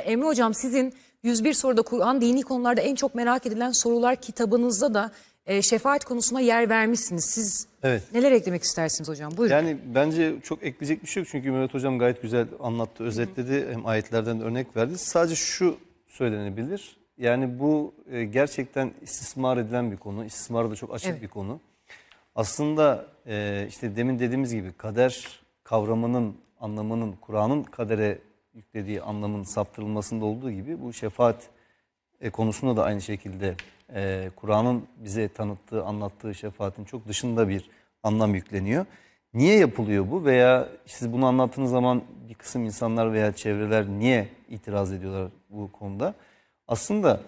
Emre Hocam sizin 101 soruda Kur'an dini konularda en çok merak edilen sorular kitabınızda da e, şefaat konusuna yer vermişsiniz. Siz Evet. neler eklemek istersiniz hocam? Buyurun. Yani bence çok ekleyecek bir şey yok çünkü Mehmet Hocam gayet güzel anlattı, özetledi. Hem ayetlerden de örnek verdi. Sadece şu söylenebilir. Yani bu e, gerçekten istismar edilen bir konu. İstismara da çok açık Evet. bir konu. Aslında e, işte demin dediğimiz gibi kader kavramının, anlamının, Kur'an'ın kadere yüklediği anlamın saptırılmasında olduğu gibi bu şefaat e, konusunda da aynı şekilde e, Kur'an'ın bize tanıttığı, anlattığı şefaatin çok dışında bir anlam yükleniyor. Niye yapılıyor bu veya siz bunu anlattığınız zaman bir kısım insanlar veya çevreler niye itiraz ediyorlar bu konuda? Aslında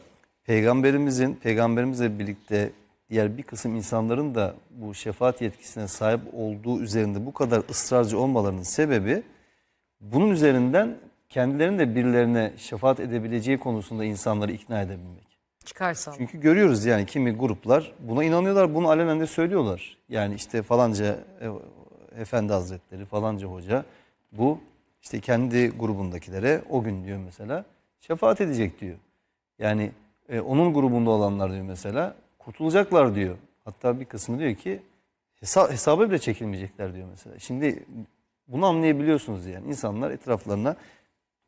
peygamberimizin, peygamberimizle birlikte diğer bir kısım insanların da bu şefaat yetkisine sahip olduğu üzerinde bu kadar ısrarcı olmalarının sebebi bunun üzerinden kendilerinin de birilerine şefaat edebileceği konusunda insanları ikna edebilmek. Çıkarsam. Çünkü görüyoruz yani kimi gruplar buna inanıyorlar, bunu alenen de söylüyorlar. Yani işte falanca e, efendi hazretleri, falanca hoca bu işte kendi grubundakilere o gün diyor mesela şefaat edecek diyor. Yani e, onun grubunda olanlar diyor mesela kurtulacaklar diyor. Hatta bir kısmı diyor ki hesa hesaba bile çekilmeyecekler diyor mesela. Şimdi bunu anlayabiliyorsunuz yani insanlar etraflarına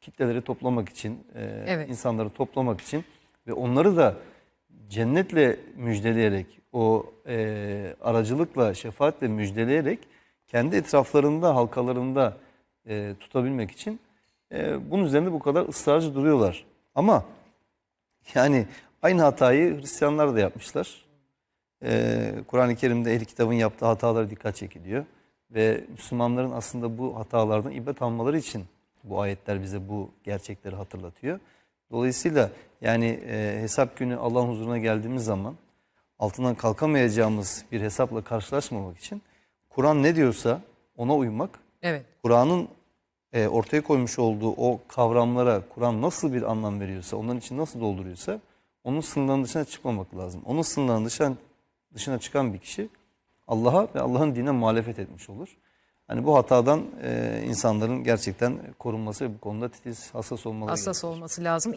kitleleri toplamak için, e, Evet. insanları toplamak için ve onları da cennetle müjdeleyerek, o e, aracılıkla, şefaatle müjdeleyerek kendi etraflarında, halkalarında e, tutabilmek için e, bunun üzerinde bu kadar ısrarcı duruyorlar. Ama yani aynı hatayı Hristiyanlar da yapmışlar. Kur'an-ı Kerim'de ehli kitabın yaptığı hatalara dikkat çekiliyor. Ve Müslümanların aslında bu hatalardan ibret almaları için bu ayetler bize bu gerçekleri hatırlatıyor. Dolayısıyla yani e, hesap günü Allah'ın huzuruna geldiğimiz zaman altından kalkamayacağımız bir hesapla karşılaşmamak için Kur'an ne diyorsa ona uymak Evet. Kur'an'ın e, ortaya koymuş olduğu o kavramlara Kur'an nasıl bir anlam veriyorsa, onların için nasıl dolduruyorsa onun sınırlarının dışına çıkmamak lazım. Onun sınırlarının dışına, dışına çıkan bir kişi Allah'a ve Allah'ın dinine muhalefet etmiş olur. Hani bu hatadan e, insanların gerçekten korunması ve bu konuda titiz, hassas olmaları Hassas gerekiyor. olması lazım.